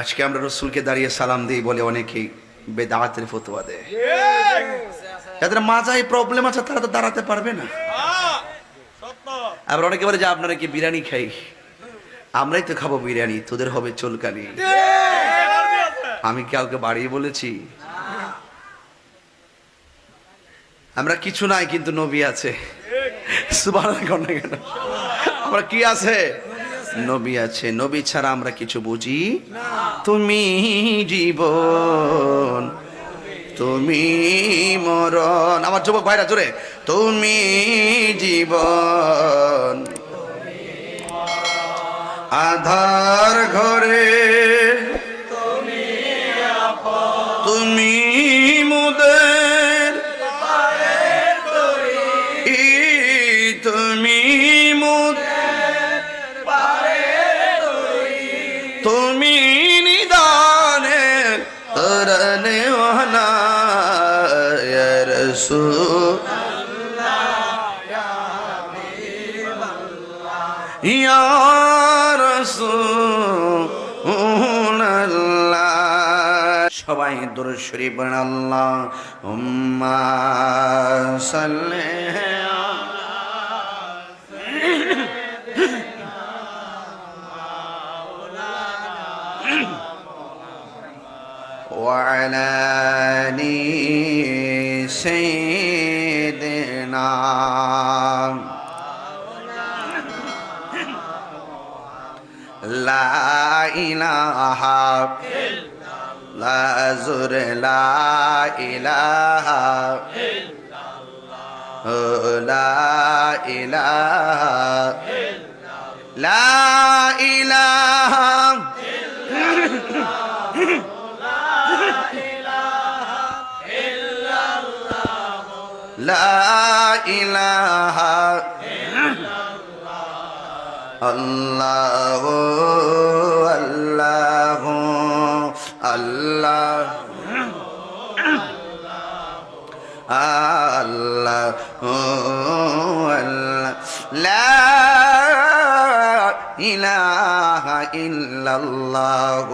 আজকে আমরা রসুলকে দাঁড়িয়ে সালাম দিই বলে অনেকেই বেদাতের ফতোয়া দেয়। যাদের মাজায় প্রবলেম আছে তারা তো দাঁড়াতে পারবে না। আবার অনেকে বলে যে আপনারা কি বিরিয়ানি খাই? আমরাই তো খাব বিরিয়ানি তোদের হবে চুলকানি। আমি কাউকে বাড়িয়ে বলেছি। আমরা কিছু নাই কিন্তু নবী আছে। সুবাহ আমরা কি আছে? নবী আছে, নবী ছাড়া আমরা কিছু বুঝি? তুমি জীবন, তুমি মরণ। আমার যুবক ভাইরা, জোরে। তুমি জীবন, আধার ঘরে। তুমি মুদের তুমি তুমি নিদানে তরনে ওয়ানা রসূল। ইয়া রাসূলুল্লাহ সবাই দরুদ শরীফ আল্লাহ উম্মা সাল্লি وعلى آل سيدنا. لا إله لا زر لا إله لا إله لا إله ইলাহা আল্লাহ আল্লাহ আল্লাহ আল্লাহ আল্লাহ ইলাহা ইল্লাল্লাহ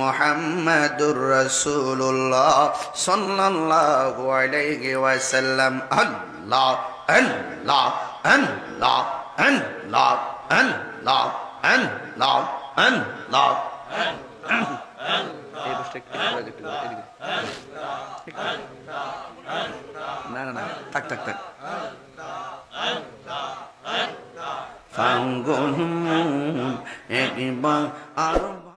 মুহাম্মাদুর রাসূলুল্লাহ সাল্লাল্লাহু আলাইহি ওয়াসাল্লাম। আল্লাহ আল্লাহ আল্লাহ আল্লাহ আল্লাহ আল্লাহ আল্লাহ। এই বসটা একটু একটু এদিকে। না না না, থাক থাক থাক। ফাঙ্গুন একবার আরম্ভ